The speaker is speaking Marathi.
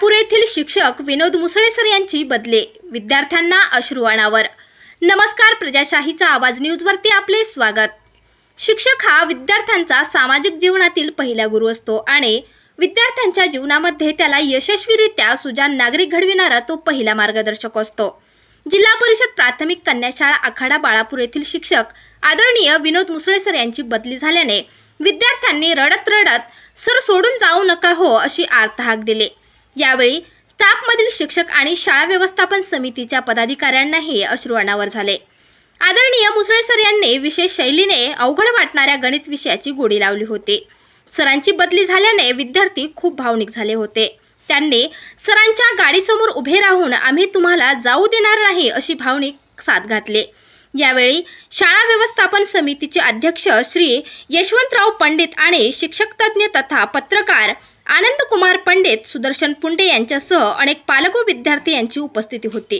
शिक्षक विनोद मुसळे सर यांची बदले. विद्यार्थ्यांना अश्रुवाणावर नमस्कार प्रजाशाहीचा आवाज न्यूजवरती आपले स्वागत. शिक्षक हा विद्यार्थ्यांचा सामाजिक जीवनातील पहिला गुरु असतो आणि विद्यार्थ्यांच्या जीवनामध्ये त्याला यशस्वीरित्या सुजान नागरिक घडविणारा तो पहिला मार्गदर्शक असतो. जिल्हा परिषद प्राथमिक कन्याशाळा आखाडा बाळापूर येथील शिक्षक आदरणीय विनोद मुसळे सर यांची बदली झाल्याने विद्यार्थ्यांनी रडत रडत सर सोडून जाऊ नका हो अशी आर्तहाक दिली. यावेळी स्टाफमधील शिक्षक आणि शाळा व्यवस्थापन समितीच्या पदाधिकाऱ्यांनाही अश्रू अनावर झाले. आदरणीय मुसळे सर यांनी विशेष शैलीने अवघड वाटणाऱ्या गणित विषयाची गोडी लावली होती. सरांची बदली झाल्याने विद्यार्थी खूप भावनिक झाले होते. त्यांनी सरांच्या गाडीसमोर उभे राहून आम्ही तुम्हाला जाऊ देणार नाही अशी भावनिक साथ घातली. यावेळी शाळा व्यवस्थापन समितीचे अध्यक्ष श्री यशवंतराव पंडित आणि शिक्षक तज्ज्ञ तथा पत्रकार आनंदकुमार पंडित सुदर्शन पुंडे यांच्यासह अनेक पालक व विद्यार्थी यांची उपस्थिती होती.